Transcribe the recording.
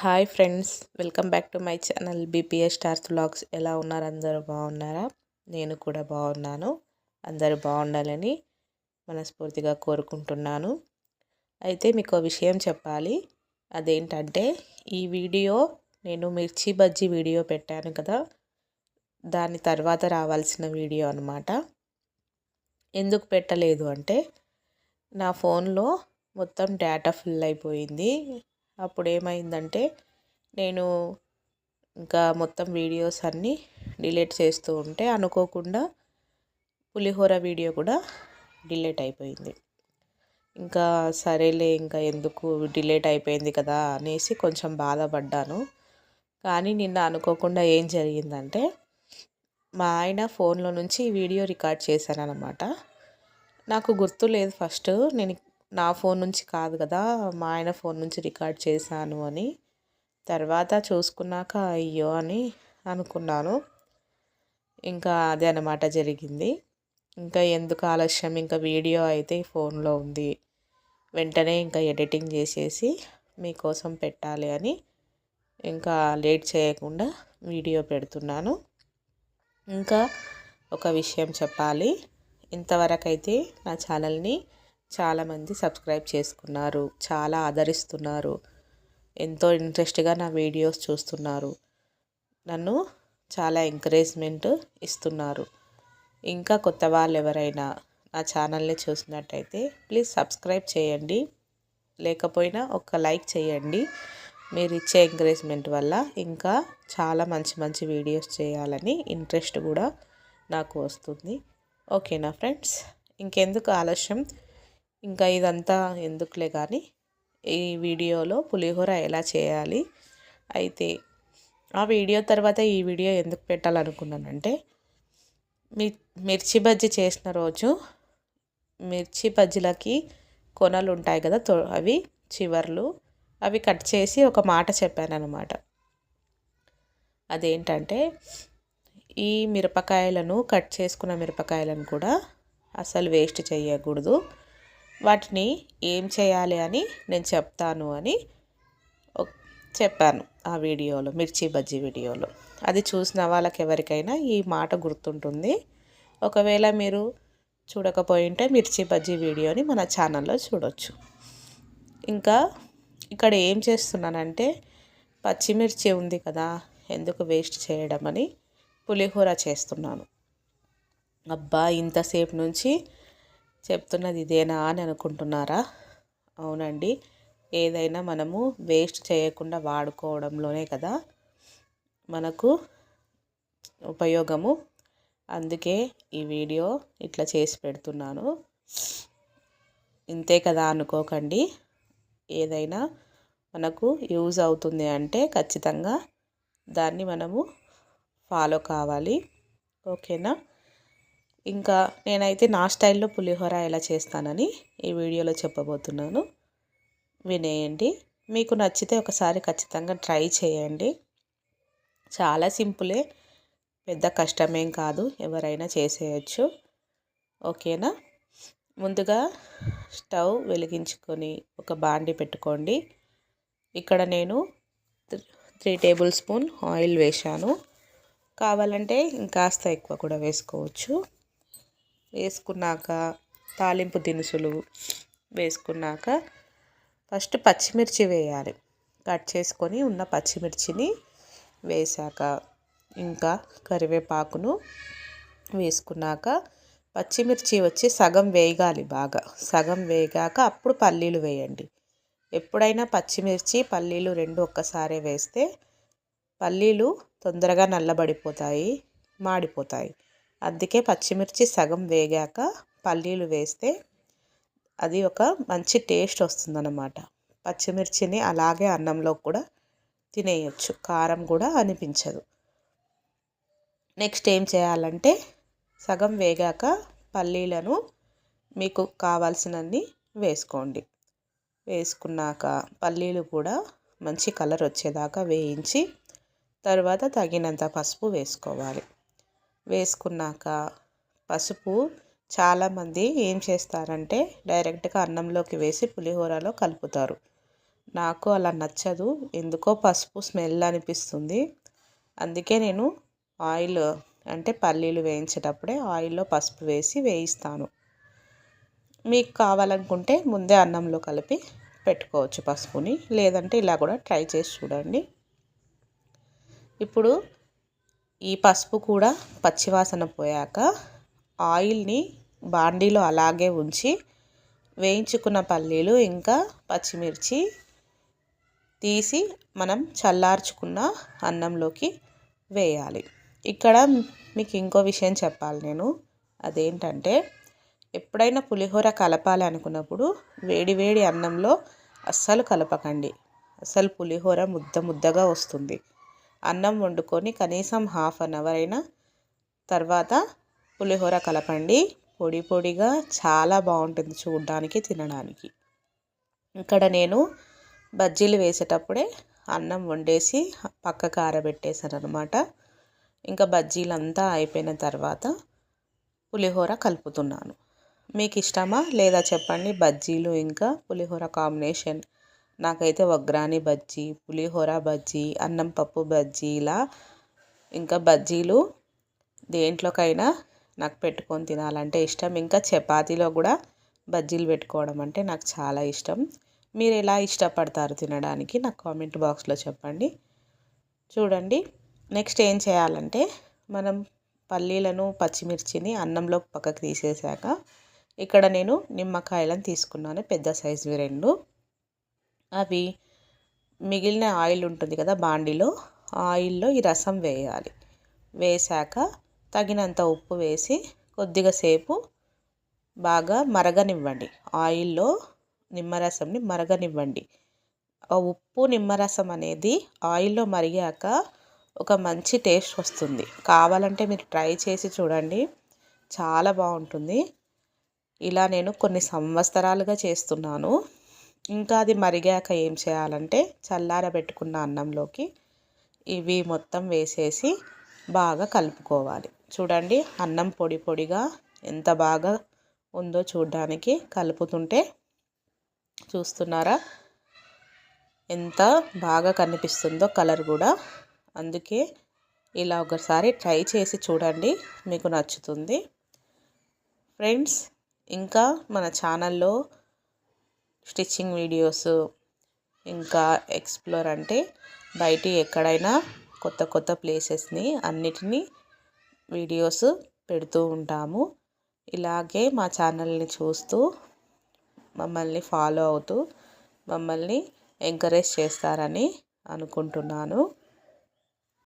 Hi friends welcome back to my channel BPS stars blogs ఎలా ఉన్నారు? అందరూ బాగున్నారా? నేను కూడా బాగున్నాను. అందరూ బాగుండాలని మనస్ఫూర్తిగా కోరుకుంటున్నాను. అయితే మీకు విషయం చెప్పాలి. అదేంటంటే ఈ వీడియో నేను మిర్చి బజ్జీ వీడియో పెట్టాను కదా? దాని తర్వాత రావాల్సిన వీడియో అనమాట ఎందుకు పెట్టలేదు అంటే నా ఫోన్లో మొత్తం డేటా ఫుల్ అయిపోయింది. అప్పుడు ఏమైందంటే నేను ఇంకా మొత్తం వీడియోస్ అన్నీ డిలీట్ చేస్తూ ఉంటే అనుకోకుండా పులిహోర వీడియో కూడా డిలీట్ అయిపోయింది. ఇంకా సరేలే ఇంకా ఎందుకు డిలేట్ అయిపోయింది కదా అనేసి కొంచెం బాధపడ్డాను. కానీ నిన్న అనుకోకుండా ఏం జరిగిందంటే మా ఆయన ఫోన్లో నుంచి వీడియో రికార్డ్ చేశాను అనమాట నాకు గుర్తు లేదు ఫస్ట్ నేను నా ఫోన్ నుంచి కాదు కదా మా ఆయన ఫోన్ నుంచి రికార్డ్ చేశాను అని. తర్వాత చూసుకున్నాక అయ్యో అని అనుకున్నాను. ఇంకా అదే అనమాట జరిగింది. ఇంకా ఎందుకు ఆలస్యం? ఇంకా వీడియో అయితే ఫోన్లో ఉంది. వెంటనే ఇంకా ఎడిటింగ్ చేసేసి మీకోసం పెట్టాలి అని ఇంకా లేట్ చేయకుండా వీడియో పెడుతున్నాను. ఇంకా ఒక విషయం చెప్పాలి. ఇంతవరకు అయితే నా ఛానల్ని చాలామంది సబ్స్క్రైబ్ చేసుకున్నారు చాలా ఆదరిస్తున్నారు ఎంతో ఇంట్రెస్ట్గా నా వీడియోస్ చూస్తున్నారు. నన్ను చాలా ఎంకరేజ్మెంట్ ఇస్తున్నారు. ఇంకా కొత్త వాళ్ళు ఎవరైనా నా ఛానల్ని చూసినట్టయితే ప్లీజ్ సబ్స్క్రైబ్ చేయండి. లేకపోయినా ఒక లైక్ చేయండి. మీరు ఇచ్చే ఎంకరేజ్మెంట్ వల్ల ఇంకా చాలా మంచి మంచి వీడియోస్ చేయాలని ఇంట్రెస్ట్ కూడా నాకు వస్తుంది. ఓకేనా ఫ్రెండ్స్? ఇంకెందుకు ఆలస్యం? ఇంకా ఇదంతా ఎందుకులే కానీ ఈ వీడియోలో పులిహోర ఎలా చేయాలి? అయితే ఆ వీడియో తర్వాత ఈ వీడియో ఎందుకు పెట్టాలనుకున్నానంటే మీ మిర్చి బజ్జీ చేసిన రోజు మిర్చి బజ్జీలకి కొనలు ఉంటాయి కదా అవి చివర్లు అవి కట్ చేసి ఒక మాట చెప్పాను అనమాట అదేంటంటే ఈ మిరపకాయలను కట్ చేసుకున్న మిరపకాయలను కూడా అసలు వేస్ట్ చేయకూడదు. వాటిని ఏం చేయాలి అని నేను చెప్తాను అని చెప్పాను ఆ వీడియోలో మిర్చి బజ్జీ వీడియోలో. అది చూసిన వాళ్ళకి ఎవరికైనా ఈ మాట గుర్తుంటుంది. ఒకవేళ మీరు చూడకపోయింటే మిర్చి బజ్జీ వీడియోని మన ఛానల్లో చూడొచ్చు. ఇంకా ఇక్కడ ఏం చేస్తున్నానంటే పచ్చిమిర్చి ఉంది కదా ఎందుకు వేస్ట్ చేయడం అని పులిహోర చేస్తున్నాను. అబ్బా ఇంతసేపు నుంచి చెప్తున్నది ఇదేనా అని అనుకుంటున్నారా? అవునండి. ఏదైనా మనము వేస్ట్ చేయకుండా వాడుకోవడంలోనే కదా మనకు ఉపయోగము. అందుకే ఈ వీడియో ఇట్లా చేసి పెడుతున్నాను. ఇంతే కదా అనుకోకండి. ఏదైనా మనకు యూజ్ అవుతుంది అంటే ఖచ్చితంగా దాన్ని మనము ఫాలో కావాలి. ఓకేనా? ఇంకా నేనైతే నా స్టైల్లో పులిహోర ఎలా చేస్తానని ఈ వీడియోలో చెప్పబోతున్నాను. వినేయండి. మీకు నచ్చితే ఒకసారి ఖచ్చితంగా ట్రై చేయండి. చాలా సింపులే. పెద్ద కష్టమేం కాదు. ఎవరైనా చేసేయచ్చు. ఓకేనా? ముందుగా స్టవ్ వెలిగించుకొని ఒక బాండి పెట్టుకోండి. ఇక్కడ నేను త్రీ టేబుల్ స్పూన్ ఆయిల్ వేశాను. కావాలంటే ఇంకాస్త ఎక్కువ కూడా వేసుకోవచ్చు. వేసుకున్నాక తాలింపు దినుసులు వేసుకున్నాక ఫస్ట్ పచ్చిమిర్చి వేయాలి. కట్ చేసుకొని ఉన్న పచ్చిమిర్చిని వేసాక ఇంకా కరివేపాకును వేసుకున్నాక పచ్చిమిర్చి వచ్చి సగం వేగాలి బాగా. సగం వేగాక అప్పుడు పల్లీలు వేయండి. ఎప్పుడైనా పచ్చిమిర్చి పల్లీలు రెండు ఒక్కసారే వేస్తే పల్లీలు తొందరగా నల్లబడిపోతాయి మాడిపోతాయి. అందుకే పచ్చిమిర్చి సగం వేగాక పల్లీలు వేస్తే అది ఒక మంచి టేస్ట్ వస్తుందన్నమాట. పచ్చిమిర్చిని అలాగే అన్నంలో కూడా తినేయచ్చు. కారం కూడా అనిపించదు. నెక్స్ట్ ఏం చేయాలంటే సగం వేగాక పల్లీలను మీకు కావాల్సినన్ని వేసుకోండి. వేసుకున్నాక పల్లీలు కూడా మంచి కలర్ వచ్చేదాకా వేయించి తర్వాత తగినంత పసుపు వేసుకోవాలి. వేసుకున్నాక పసుపు చాలామంది ఏం చేస్తారంటే డైరెక్ట్గా అన్నంలోకి వేసి పులిహోరలో కలుపుతారు. నాకు అలా నచ్చదు. ఎందుకో పసుపు స్మెల్ అనిపిస్తుంది. అందుకే నేను ఆయిల్ అంటే పల్లీలు వేయించేటప్పుడే ఆయిల్లో పసుపు వేసి వేయిస్తాను. మీకు కావాలనుకుంటే ముందే అన్నంలో కలిపి పెట్టుకోవచ్చు పసుపుని. లేదంటే ఇలా కూడా ట్రై చేసి చూడండి. ఇప్పుడు ఈ పసుపు కూడా పచ్చివాసన పోయాక ఆయిల్ని బాండీలో అలాగే ఉంచి వేయించుకున్న పల్లీలు ఇంకా పచ్చిమిర్చి తీసి మనం చల్లార్చుకున్న అన్నంలోకి వేయాలి. ఇక్కడ మీకు ఇంకో విషయం చెప్పాలి నేను. అదేంటంటే ఎప్పుడైనా పులిహోర కలపాలి అనుకున్నప్పుడు వేడి వేడి అన్నంలో అస్సలు కలపకండి. అసలు పులిహోర ముద్ద ముద్దగా వస్తుంది. అన్నం వండుకొని కనీసం హాఫ్ అన్ అవర్ అయినా తర్వాత పులిహోర కలపండి. పొడి పొడిగా చాలా బాగుంటుంది చూడడానికి తినడానికి. ఇక్కడ నేను బజ్జీలు వేసేటప్పుడే అన్నం వండేసి పక్కకు ఆరబెట్టేశాను అనమాట ఇంకా బజ్జీలు అంతా అయిపోయిన తర్వాత పులిహోర కలుపుతున్నాను. మీకు ఇష్టమా లేదా చెప్పండి బజ్జీలు ఇంకా పులిహోర కాంబినేషన్? నాకైతే వగ్రాని బజ్జీ పులిహోర బజ్జీ అన్నం పప్పు బజ్జీ ఇలా ఇంకా బజ్జీలు దేంట్లోకైనా నాకు పెట్టుకొని తినాలంటే ఇష్టం. ఇంకా చపాతీలో కూడా బజ్జీలు పెట్టుకోవడం అంటే నాకు చాలా ఇష్టం. మీరు ఎలా ఇష్టపడతారు తినడానికి నాకు కామెంట్ బాక్స్లో చెప్పండి. చూడండి నెక్స్ట్ ఏం చేయాలంటే మనం పల్లీలను పచ్చిమిర్చిని అన్నంలో పక్కకు తీసేసాక ఇక్కడ నేను నిమ్మకాయలను తీసుకున్నాను పెద్ద సైజువి రెండు. అవి మిగిలిన ఆయిల్ ఉంటుంది కదా బాండిలో ఆయిల్లో ఈ రసం వేయాలి. వేసాక తగినంత ఉప్పు వేసి కొద్దిగా సేపు బాగా మరగనివ్వండి. ఆయిల్లో నిమ్మరసంని మరగనివ్వండి. ఆ ఉప్పు నిమ్మరసం అనేది ఆయిల్లో మరిగాక ఒక మంచి టేస్ట్ వస్తుంది. కావాలంటే మీరు ట్రై చేసి చూడండి. చాలా బాగుంటుంది. ఇలా నేను కొన్ని సంవత్సరాలుగా చేస్తున్నాను. ఇంకా అది మరిగాక ఏం చేయాలంటే చల్లారబెట్టుకున్న అన్నంలోకి ఇవి మొత్తం వేసేసి బాగా కలుపుకోవాలి. చూడండి అన్నం పొడి పొడిగా ఎంత బాగా ఉందో చూడడానికి కలుపుతుంటే చూస్తున్నారా? ఎంత బాగా కనిపిస్తుందో కలర్ కూడా. అందుకే ఇలా ఒకసారి ట్రై చేసి చూడండి మీకు నచ్చుతుంది. ఫ్రెండ్స్ ఇంకా మన ఛానల్లో స్టిచ్చింగ్ వీడియోస్ ఇంకా ఎక్స్ప్లోర్ అంటే బయట ఎక్కడైనా కొత్త కొత్త ప్లేసెస్ని అన్నిటినీ వీడియోస్ పెడుతూ ఉంటాము. ఇలాగే మా ఛానల్ని చూస్తూ మమ్మల్ని ఫాలో అవుతూ మమ్మల్ని ఎంకరేజ్ చేస్తారని అనుకుంటున్నాను.